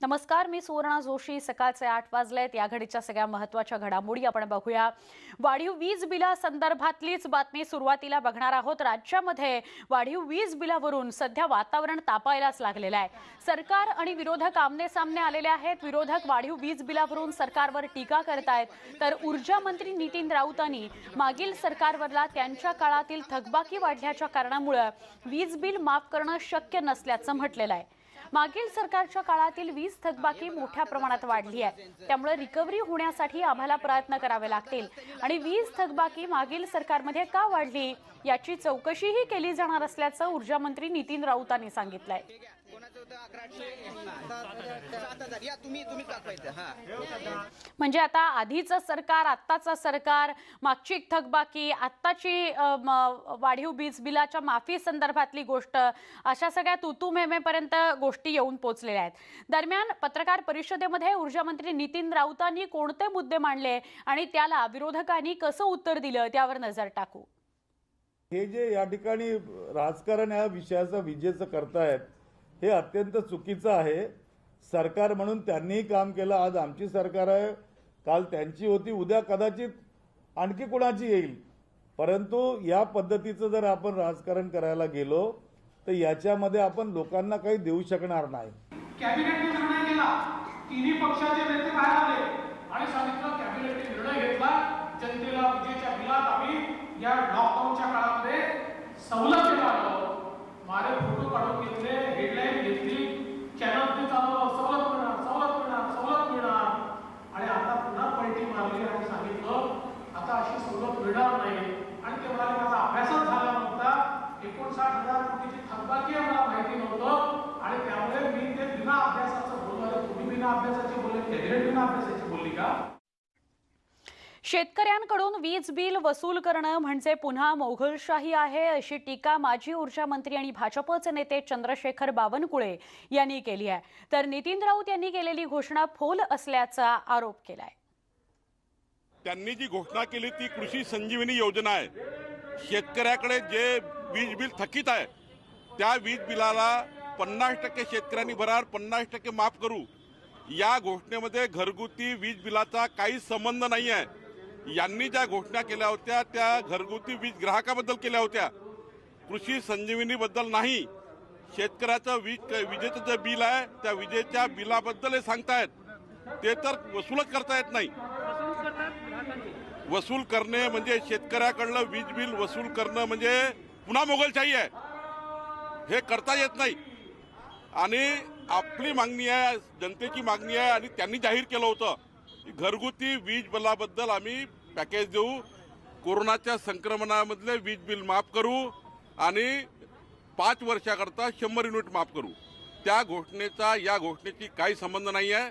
नमस्कार मी सुवर्णा जोशी. सकाळचे आठ वाजलेत. या घडीच्या सगळ्या महत्त्वाच्या घडामोडी आपण बघूया. वाढीव वीज बिला संदर्भातलीच बातमी सुरुवातीला बघणार आहोत. राज्यामध्ये वाढीव वीज बिलावरून सध्या वातावरण तापायलाच लागलेलं आहे. सरकार आणि विरोधक आमने सामने आलेले आहेत. विरोधक वाढीव वीज बिलावरून सरकारवर टीका करतायत. तर ऊर्जा मंत्री नितीन राऊतांनी मागील सरकारवरला त्यांच्या काळातील थकबाकी वाढल्याच्या कारणामुळे वीज बिल माफ करणं शक्य नसल्याचं म्हटलेलं आहे. मागील सरकारच्या काळातील वीज थकबाकी मोठ्या प्रमाणात वाढली आहे. त्यामुळे रिकव्हरी होण्यासाठी आम्हाला प्रयत्न करावे लागतील. आणि वीज थकबाकी मागील सरकारमध्ये का वाढली याची चौकशीही केली जाणार असल्याचं ऊर्जा मंत्री नितीन राऊतांनी सांगितलंय. म्हणजे आता आधीचं सरकार आत्ताचं सरकार मागची थकबाकी आत्ताची वाढीव वीज बिलाच्या माफी संदर्भातली गोष्ट अशा सगळ्या तुतू मेमेपर्यंत गोष्टी येऊन पोहोचलेल्या आहेत. दरम्यान पत्रकार परिषदेमध्ये ऊर्जामंत्री नितीन राऊतांनी कोणते मुद्दे मांडले आणि त्याला विरोधकांनी कसं उत्तर दिलं त्यावर नजर टाकू. हे जे या ठिकाणी राजकारण या विषयाचं विजेचं करतायत हे अत्यंत चुकीचं आहे. सरकार म्हणून त्यांनीही काम केलं. आज आमची सरकार आहे. काल त्यांची होती. उद्या कदाचित आणखी कुणाची येईल. परंतु या पद्धतीचं जर आपण राजकारण करायला गेलो तर याच्यामध्ये आपण लोकांना काही देऊ शकणार नाही. कॅबिनेटने निर्णय केला. तिन्ही पक्षाचे नेते बाहेर आले. आणि सांगितलं कॅबिनेटने निर्णय घेतला. जनतेला विजेच्या बिलात आम्ही या लॉकडाऊनच्या काळामध्ये सवलत देणार आहोत. मारे फोटो काढून घेतले हेडलाईन घेतली. चॅनल चालवलं. सवलत मिळणार सवलत मिळणार सवलत मिळणार. आणि आता पुन्हा पलटी मारली आणि सांगितलं आता अशी सवलत मिळणार नाही. आणि ते म्हणाले माझा अभ्यासच झाला एकोणसाठ हजार कोटीची थकबाकी मला माहिती नव्हतं. आणि त्यामुळे मी ते बिना अभ्यासाचं बोललो तुम्ही बिना अभ्यासाचे बोलले कॅबिनेट बिना अभ्यासाची बोलली का? शेतकऱ्यांकडून वीज बिल वसूल करणं म्हणजे पुन्हा मोघलशाही आहे अशी टीका माजी ऊर्जा मंत्री आणि भाजपचे नेते चंद्रशेखर बावनकुळे यांनी केली आहे. तर नितीन राऊत यांनी केलेली घोषणा फोल असल्याचा आरोप केलाय. त्यांनी जी घोषणा केली ती कृषी संजीवनी योजना आहे. शेतकऱ्याकडे जे वीज बिल थकीत आहे त्या वीज बिलाला पन्नास टक्के शेतकऱ्यांनी भरार पन्नास टक्के माफ करू. या घोषणेमध्ये घरगुती वीज बिलाचा काही संबंध नाही आहे. यांनी ज्या घोषणा केल्या होत्या त्या घरगुती वीज ग्राहकाबद्दल केल्या होत्या. कृषी संजीवनीबद्दल नाही. शेतकऱ्याचं वीज विजेचं जे बिल आहे त्या विजेच्या बिलाबद्दल हे सांगतायत. ते तर वसूलच करता येत नाही. वसूल करणे म्हणजे शेतकऱ्याकडलं वीज बिल वसूल करणं म्हणजे पुन्हा मोगलशाही आहे. हे करता येत नाही. आणि आपली मागणी आहे जनतेची मागणी आहे आणि त्यांनी जाहीर केलं होतं की घरगुती वीज बिलाबद्दल आम्ही पॅकेज देऊ. कोरोनाच्या संक्रमणामधले वीज बिल माफ करू आणि पाच वर्षाकरता शंभर युनिट माफ करू. त्या घोषणेचा या घोषणेची काही संबंध नाही आहे